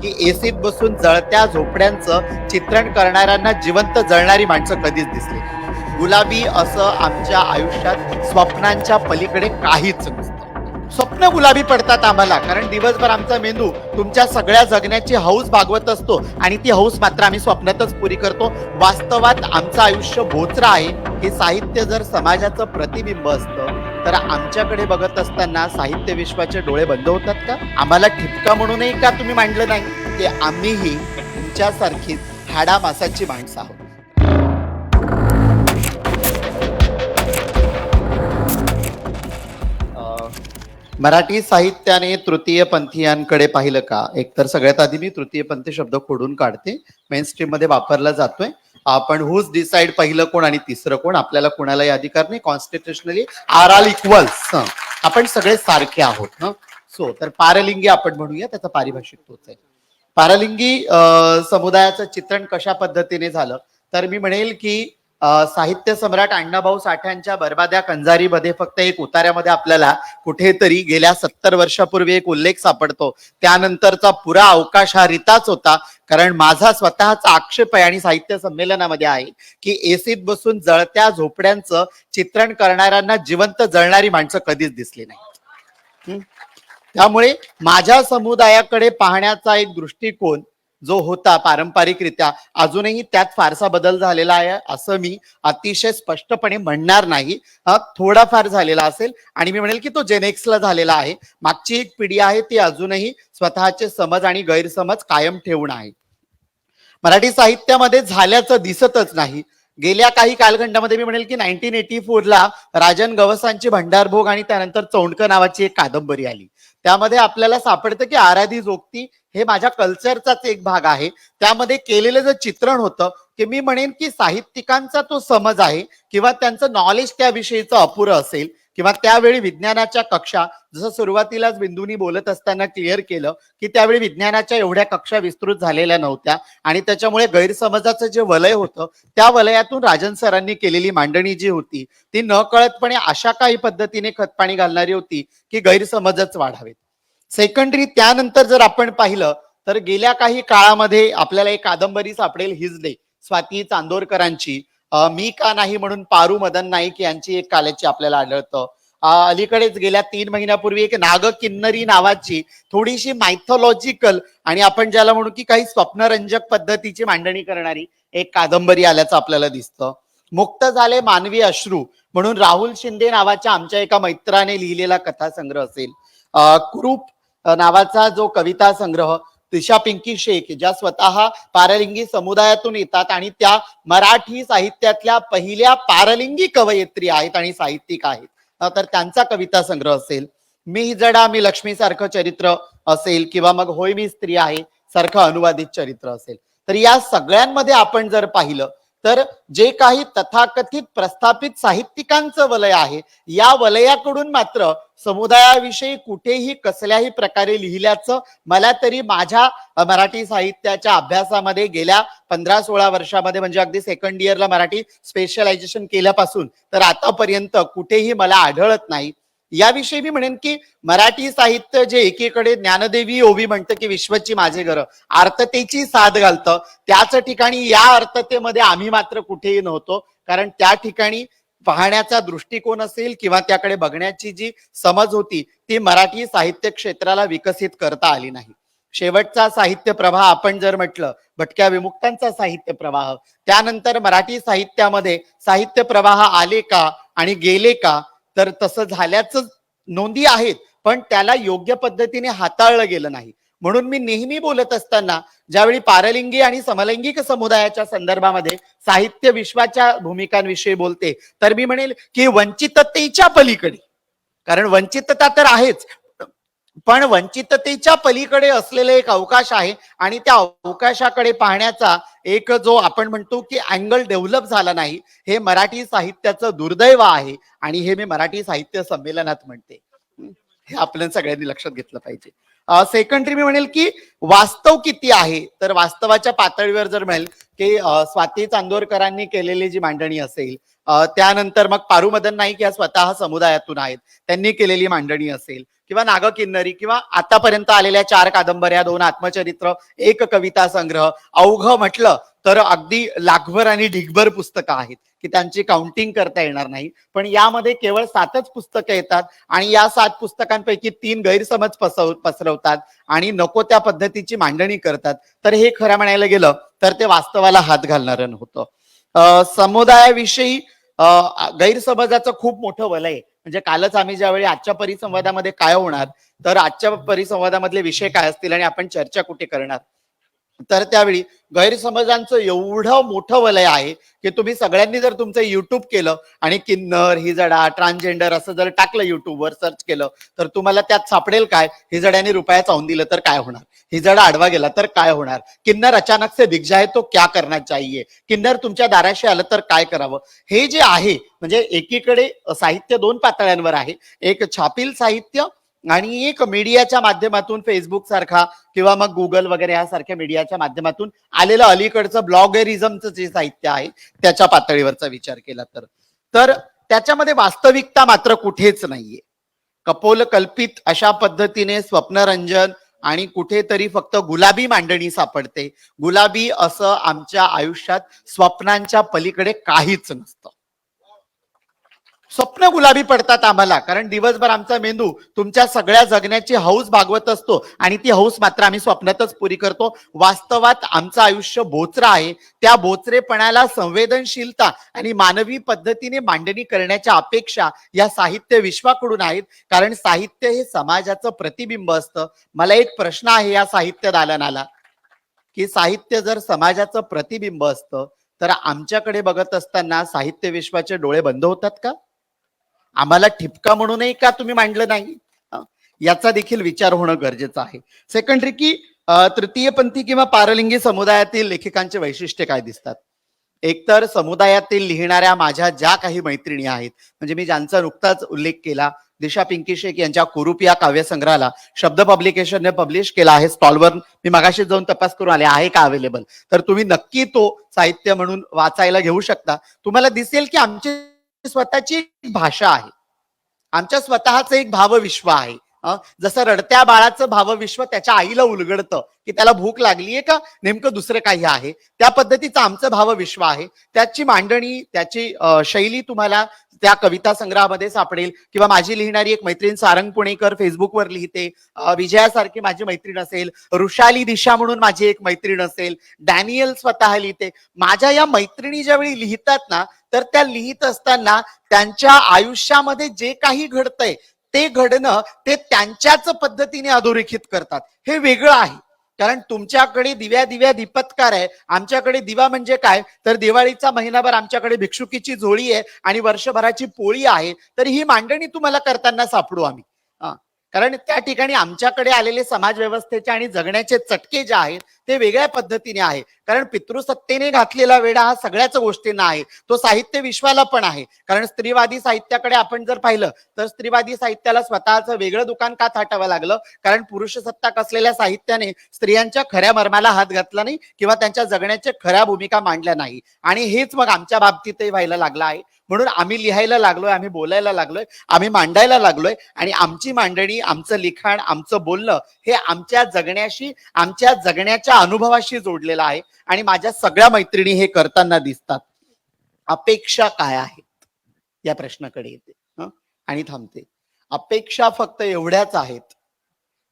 की एसीत बसून जळत्या झोपड्यांचं चित्रण करणाऱ्यांना जिवंत जळणारी माणसं कधीच दिसली गुलाबी असं आमच्या आयुष्यात स्वप्नांच्या पलीकडे काहीच नसतं. स्वप्न गुलाबी पडतात आम्हाला कारण दिवसभर आमचा मेंदू तुमच्या सगळ्या जगण्याची हौस भागवत असतो आणि ती हौस मात्र आम्ही स्वप्नातच पुरी करतो. वास्तवात आमचं आयुष्य बोचरा आहे हे साहित्य जर समाजाचं प्रतिबिंब असतं तर आमच्याकडे बघत असताना साहित्य विश्वाचे डोळे बंद होतात का? आम्हाला ठिपका म्हणूनही का तुम्ही मांडलं नाही? की आम्हीही तुमच्यासारखीच हाडा मासाची माणसं आहोत. मराठी साहित्याने तृतीय पंथीयांकडे पाहिलं का? एकतर सगळ्यात आधी मी तृतीय पंथी शब्द खोडून काढते. मेन स्ट्रीममध्ये वापरला जातोय. आपण हुज डिसाइड पहिलं कोण आणि तिसरं कोण? आपल्याला कोणालाही अधिकार नाही. कॉन्स्टिट्युशनली आर आल इक्वल्स आपण सगळे सारखे आहोत ना सो तर पारलिंगी आपण म्हणूया त्याचा पारिभाषिक तोच आहे. पारलिंगी समुदायाचं चित्रण कशा पद्धतीने झालं? तर मी म्हणेल की साहित्य सम्राट अण्णाभाऊ साठ्यांच्या बरबाद्या कंजारीमध्ये फक्त एक उतार्यामध्ये आपल्याला कुठेतरी गेल्या सत्तर वर्षापूर्वी एक उल्लेख सापडतो. त्यानंतरचा पुरा अवकाश हा रिताच होता कारण माझा स्वतःचा आक्षेप आहे आणि साहित्य संमेलनामध्ये आहे की एसीत बसून जळत्या झोपड्यांचं चित्रण करणाऱ्यांना जिवंत जळणारी माणसं कधीच दिसली नाही त्यामुळे माझ्या समुदायाकडे पाहण्याचा एक दृष्टिकोन जो होता पारंपरिकरित्या अजूनही त्यात फारसा बदल झालेला आहे असं मी अतिशय स्पष्टपणे म्हणणार नाही. हा थोडाफार झालेला असेल आणि मी म्हणेल की तो जेनेक्सला झालेला आहे. मागची एक पिढी आहे ती अजूनही स्वतःचे समज आणि गैरसमज कायम ठेवून आहे. मराठी साहित्यामध्ये झाल्याचं दिसतच नाही. गेल्या काही कालखंडामध्ये मी म्हणेल की नाईन्टीन एटी फोरला राजन गवसांची भंडारभोग आणि त्यानंतर चौंडक नावाची एक कादंबरी आली. त्यामध्ये आपल्याला सापडतं की आराधी जोगती हे माझ्या कल्चरचाच एक भाग आहे. त्यामध्ये केलेलं जे चित्रण होतं की मी म्हणेन की साहित्यिकांचा तो समज आहे किंवा त्यांचं नॉलेज त्याविषयीचं अपुरं असेल किंवा त्यावेळी विज्ञानाच्या कक्षा जसं सुरुवातीलाच बिंदूनी बोलत असताना क्लिअर केलं की त्यावेळी विज्ञानाच्या एवढ्या कक्षा विस्तृत झालेल्या नव्हत्या. आणि त्याच्यामुळे गैरसमजाचं जे वलय होतं त्या वलयातून राजन सरांनी केलेली मांडणी जी होती ती न कळतपणे अशा काही पद्धतीने खतपाणी घालणारी होती की गैरसमजच वाढावेत. सेकंडरी त्यानंतर जर आपण पाहिलं तर गेल्या काही काळामध्ये आपल्याला एक कादंबरी सापडेल हिजडे स्वाती चांदोरकरांची. मी का नाही म्हणून पारू मदन नाईक यांची एक काल्याची आपल्याला आढळतं. अलीकडेच गेल्या तीन महिन्यापूर्वी एक नाग किन्नरी नावाची थोडीशी मायथोलॉजिकल आणि आपण ज्याला म्हणू की काही स्वप्नरंजक पद्धतीची मांडणी करणारी एक कादंबरी आल्याचं आपल्याला दिसतं. मुक्त झाले मानवी अश्रू म्हणून राहुल शिंदे नावाच्या आमच्या एका मैत्राने लिहिलेला कथासंग्रह असेल. कुरूप नावाचा जो कविता संग्रह दिशा पिंकी शेख ज्या स्वतः पारलिंगी समुदायातून येतात आणि त्या मराठी साहित्यातल्या पहिल्या पारलिंगी कवयित्री आहेत आणि साहित्यिक आहेत. तर त्यांचा कविता संग्रह असेल मी जडा मी लक्ष्मी सारखं चरित्र असेल किंवा मग होय मी स्त्री आहे सारखं अनुवादित चरित्र असेल. तर या सगळ्यांमध्ये आपण जर पाहिलं तर जे काही तथाकथित प्रस्थापित साहित्यिकांचं वलय आहे या वलयाकडून मात्र समुदायाविषयी कुठेही कसल्याही प्रकारे लिहिल्याचं मला तरी माझ्या मराठी साहित्याच्या अभ्यासामध्ये गेल्या पंधरा सोळा वर्षामध्ये म्हणजे अगदी सेकंड इयरला मराठी स्पेशलायझेशन केल्यापासून तर आतापर्यंत कुठेही मला आढळत नाही. याविषयी मी म्हणेन की मराठी साहित्य जे एकीकडे ज्ञानदेवी ओवी म्हणतं की विश्वची माझे घर आर्ततेची साथ घालतं त्याच ठिकाणी या अर्थतेमध्ये आम्ही मात्र कुठेही नव्हतो. कारण त्या ठिकाणी पाहण्याचा दृष्टिकोन असेल किंवा त्याकडे बघण्याची जी समज होती ती मराठी साहित्य क्षेत्राला विकसित करता आली नाही. शेवटचा साहित्य प्रवाह आपण जर म्हटलं भटक्या विमुक्तांचा साहित्य प्रवाह त्यानंतर मराठी साहित्यामध्ये साहित्य प्रवाह आले का आणि गेले का तर तसं झाल्याच नोंदी आहेत पण त्याला योग्य पद्धतीने हाताळलं गेलं नाही. म्हणून मी नेहमी बोलत असताना ज्यावेळी पारलिंगी आणि समलैंगिक समुदायाच्या संदर्भामध्ये साहित्य विश्वाच्या भूमिकांविषयी बोलते तर मी म्हणेल की वंचिततेच्या पलीकडे. कारण वंचितता तर आहेच पण वंचिततेच्या पलीकडे असलेले एक अवकाश आहे आणि त्या अवकाशाकडे पाहण्याचा एक जो आपण म्हणतो की अँगल डेव्हलप झाला नाही हे मराठी साहित्याचं दुर्दैव आहे आणि हे मी मराठी साहित्य संमेलनात म्हणते. हे आपल्या सगळ्यांनी लक्षात घेतलं पाहिजे. सेकंडरी मी म्हणेल की वास्तव किती आहे? तर वास्तवाच्या पातळीवर जर म्हणेल की स्वाती चांदोरकरांनी केलेली जी मांडणी असेल त्यानंतर मग पारू मदन नाईक या स्वतः समुदायातून आहेत. त्यांनी केलेली मांडणी असेल. किंवा नागकिन्नरी किंवा आतापर्यंत आलेल्या चार कादंबऱ्या दोन आत्मचरित्र एक कविता संग्रह अवघ म्हटलं तर अगदी लाखभर आणि ढिगभर पुस्तकं आहेत की त्यांची काउंटिंग करता येणार नाही. पण यामध्ये केवळ सातच पुस्तकं येतात आणि या सात पुस्तकांपैकी तीन गैरसमज पसव पसरवतात आणि नको त्या पद्धतीची मांडणी करतात. तर हे खरं म्हणायला गेलं तर ते वास्तवाला हात घालणारं नव्हतं. समुदायाविषयी अं, गैरसमजाचं खूप मोठं वलय म्हणजे कालच आम्ही ज्यावेळी आजच्या परिसंवादामध्ये काय होणार तर आजच्या परिसंवादामधले विषय काय असतील आणि आपण चर्चा कुठे करणार? तर त्यावेळी गैरसमजांचं एवढं मोठं वलय आहे की तुम्ही सगळ्यांनी जर तुमचं युट्यूब केलं आणि किन्नर हिजडा ट्रान्सजेंडर असं जर टाकलं युट्यूबवर सर्च केलं तर तुम्हाला त्यात सापडेल काय? हिजड्याने रुपया चावून दिलं तर काय होणार? हिजडा आडवा गेला तर काय होणार? किन्नर अचानक से दिख आहे तो क्या करणार चाहिए? किन्नर तुमच्या दाराशी आलं तर काय करावं? हे जे आहे म्हणजे एकीकडे साहित्य दोन पातळ्यांवर आहे. एक छापील साहित्य आणि एक मीडियाच्या माध्यमातून फेसबुक सारखा किंवा मग गुगल वगैरे सारख्या मीडियाच्या माध्यमातून आलेलं अलीकडचं ब्लॉगरिझमचं जे साहित्य आहे त्याच्या पातळीवरचा विचार केला तर. तर त्याच्यामध्ये वास्तविकता मात्र कुठेच नाहीये. कपोल कल्पित अशा पद्धतीने स्वप्नरंजन आणि कुठेतरी फक्त गुलाबी मांडणी सापडते. गुलाबी असं आमच्या आयुष्यात स्वप्नांच्या पलीकडे काहीच नसतं. स्वप्न गुलाबी पडतात आम्हाला कारण दिवसभर आमचा मेंदू तुमच्या सगळ्या जगण्याची हौस भागवत असतो आणि ती हौस मात्र आम्ही स्वप्नातच पुरी करतो. वास्तवात आमचं आयुष्य बोचरा आहे. त्या बोचरेपणाला संवेदनशीलता आणि मानवी पद्धतीने मांडणी करण्याच्या अपेक्षा या साहित्य विश्वाकडून आहेत. कारण साहित्य हे समाजाचं प्रतिबिंब असतं. मला एक प्रश्न आहे या साहित्य दालनाला की साहित्य जर समाजाचं प्रतिबिंब असतं तर आमच्याकडे बघत असताना साहित्य विश्वाचे डोळे बंद होतात का? आम्हाला ठिपका म्हणूनही का तुम्ही मांडलं नाही? याचा देखील विचार होणं गरजेचं आहे. सेकंडरी की तृतीयपंथी किंवा पारलिंगी समुदायातील लेखकांचे वैशिष्ट्य काय दिसतात? एकतर समुदायातील लिहिणाऱ्या माझ्या ज्या काही मैत्रिणी आहेत म्हणजे मी ज्यांचा नुकताच उल्लेख केला दिशा पिंकी शेख यांच्या कुरूप या काव्यसंग्रहाला शब्द पब्लिकेशनने पब्लिश केला आहे. स्टॉलवर मी मगाशी जाऊन तपास करून आले आहे का अवेलेबल तर तुम्ही नक्की तो साहित्य म्हणून वाचायला घेऊ शकता. तुम्हाला दिसेल की आमचे स्वतःची भाषा आहे. आमच्या स्वतःच एक भावविश्व आहे. जसं रडत्या बाळाचं भावविश्व त्याच्या आईला उलगडतं की त्याला भूक लागलीये का? नेमकं दुसरं काही आहे. त्या पद्धतीचं आमचं भावविश्व आहे. त्याची मांडणी त्याची शैली तुम्हाला त्या कविता संग्रहामध्ये सापडेल. किंवा माझी लिहिणारी एक मैत्रीण सारंग पुणेकर फेसबुकवर लिहिते. विजयासारखी माझी मैत्रीण असेल. ऋषाली दिशा म्हणून माझी एक मैत्रीण असेल. डॅनियल स्वतः लिहिते. माझ्या या मैत्रिणी ज्यावेळी लिहितात ना तर त्या लिहित असताना त्यांच्या आयुष्यामध्ये जे काही घडतंय ते घडणं ते त्यांच्याच पद्धतीने अधोरेखित करतात. हे वेगळं आहे. कारण तुमच्याकडे दिव्या दिव्या दीपत्कार आहे. आमच्याकडे दिवा म्हणजे काय? तर दिवाळीचा महिनाभर आमच्याकडे भिक्षुकीची झोळी आहे आणि वर्षभराची पोळी आहे. तर ही मांडणी तुम्हाला करताना सापडू आम्ही. कारण त्या ठिकाणी आमच्याकडे आलेले समाज व्यवस्थेचे आणि जगण्याचे चटके जे आहेत ते वेगळ्या पद्धतीने आहे. कारण पितृसत्तेने घातलेला वेढा हा सगळ्याच गोष्टींना आहे. तो साहित्य विश्वाला पण आहे. कारण स्त्रीवादी साहित्याकडे आपण जर पाहिलं तर स्त्रीवादी साहित्याला स्वतःचं वेगळं दुकान का थाटावं लागलं? कारण पुरुष सत्ताक असलेल्या साहित्याने स्त्रियांच्या खऱ्या मर्माला हात घातला नाही किंवा त्यांच्या जगण्याच्या खऱ्या भूमिका मांडल्या नाही. आणि हेच मग आमच्या बाबतीतही व्हायला लागलं आहे. म्हणून आम्ही लिहायला लागलोय आम्ही बोलायला लागलोय आम्ही मांडायला लागलोय आणि आमची मांडणी आमचं लिखाण आमचं बोलणं हे आमच्या जगण्याशी आमच्या जगण्याच्या अनुभवाशी जोडलेला आहे आणि माझ्या सगळ्या मैत्रिणी हे करताना दिसतात. अपेक्षा काय आहेत? या प्रश्नाकडे येते. आणि थांबते. अपेक्षा फक्त एवढ्याच आहेत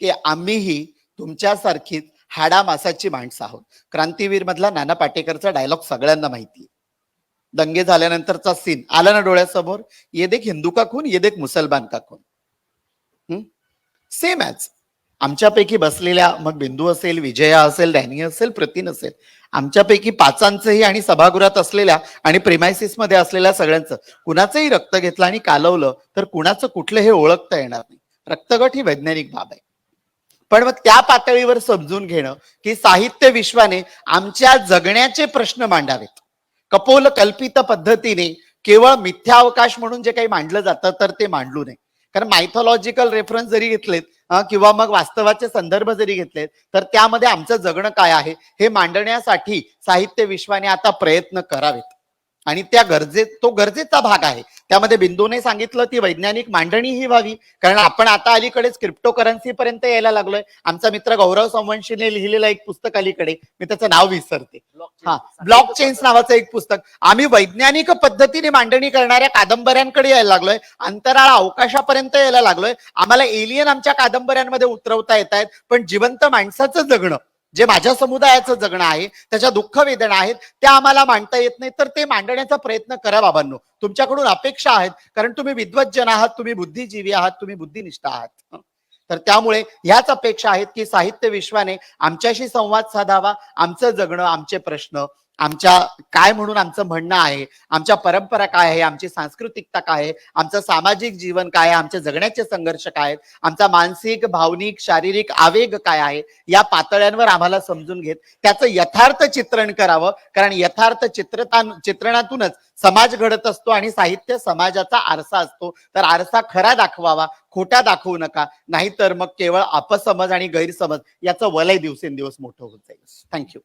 की आम्हीही तुमच्यासारखीच हाडा मासाची माणसं आहोत. क्रांतीवीर मधला नाना पाटेकरचा डायलॉग सगळ्यांना माहिती दंगे झाल्यानंतरचा सीन आला ना डोळ्यासमोर? ये देख हिंदू का खून ये देख मुसलमान का खून. सेम ॲज आमच्यापैकी बसलेल्या मग बिंदू असेल विजया असेल डॅनी असेल प्रतीन असेल आमच्यापैकी पाचांचंही आणि सभागृहात असलेल्या आणि प्रेमायसिसमध्ये असलेल्या सगळ्यांचं कुणाचंही रक्त घेतलं आणि कालवलं तर कुणाचं कुठलं हे ओळखता येणार नाही. रक्तगट ही वैज्ञानिक बाब आहे. पण मग त्या पातळीवर समजून घेणं की साहित्य विश्वाने आमच्या जगण्याचे प्रश्न मांडावेत. कपोल कल्पित पद्धतीने केवळ मिथ्यावकाश म्हणून जे काही मांडलं जातं तर ते मांडलू नये. कारण मायथॉलॉजिकल रेफरन्स जरी घेतलेत किंवा मग वास्तवाचे संदर्भ जरी घेतलेत तर त्यामध्ये आमचं जगणं काय आहे हे मांडण्यासाठी साहित्य विश्वाने आता प्रयत्न करावेत. आणि त्या गरजे तो गरजेचा भाग आहे. त्यामध्ये बिंदूने सांगितलं ती वैज्ञानिक मांडणी ही व्हावी. कारण आपण आता अलीकडेच क्रिप्टोकरन्सी पर्यंत यायला लागलोय. आमचा मित्र गौरव सोमवंशीने लिहिलेलं एक पुस्तक अलीकडे. मी त्याचं नाव विसरते. हा ब्लॉक चेन्स नावाचं एक पुस्तक. आम्ही वैज्ञानिक पद्धतीने मांडणी करणाऱ्या कादंबऱ्यांकडे यायला लागलोय. अंतराळ अवकाशापर्यंत यायला लागलोय. आम्हाला एलियन आमच्या कादंबऱ्यांमध्ये उतरवता येत आहेत पण जिवंत माणसाचं जगणं. जे माझ्या समुदायाचं जगणं आहे त्याच्या दुःख वेदना आहेत त्या आम्हाला मांडता येत नाही तर ते मांडण्याचा प्रयत्न करा बाबांनो. तुमच्याकडून अपेक्षा आहेत कारण तुम्ही विद्वज्जन आहात तुम्ही बुद्धिजीवी आहात तुम्ही बुद्धिनिष्ठ आहात. तर त्यामुळे ह्याच अपेक्षा आहेत की साहित्य विश्वाने आमच्याशी संवाद साधावा आमचं जगणं आमचे प्रश्न आमच्या काय म्हणून आमचं म्हणणं आहे आमच्या परंपरा काय आहे आमची सांस्कृतिकता काय आहे आमचं सामाजिक जीवन काय आहे आमचे जगण्याचे संघर्ष काय आहेत आमचा मानसिक भावनिक शारीरिक आवेग काय आहे या पातळ्यांवर आम्हाला समजून घेत त्याचं यथार्थ चित्रण करावं कारण यथार्थ चित्रता चित्रणातूनच समाज घडत असतो आणि साहित्य समाजाचा आरसा असतो. तर आरसा खरा दाखवावा खोटा दाखवू नका नाहीतर मग केवळ अपसमज आणि गैरसमज याचं वलय दिवसेंदिवस मोठं होत जाईल. थँक्यू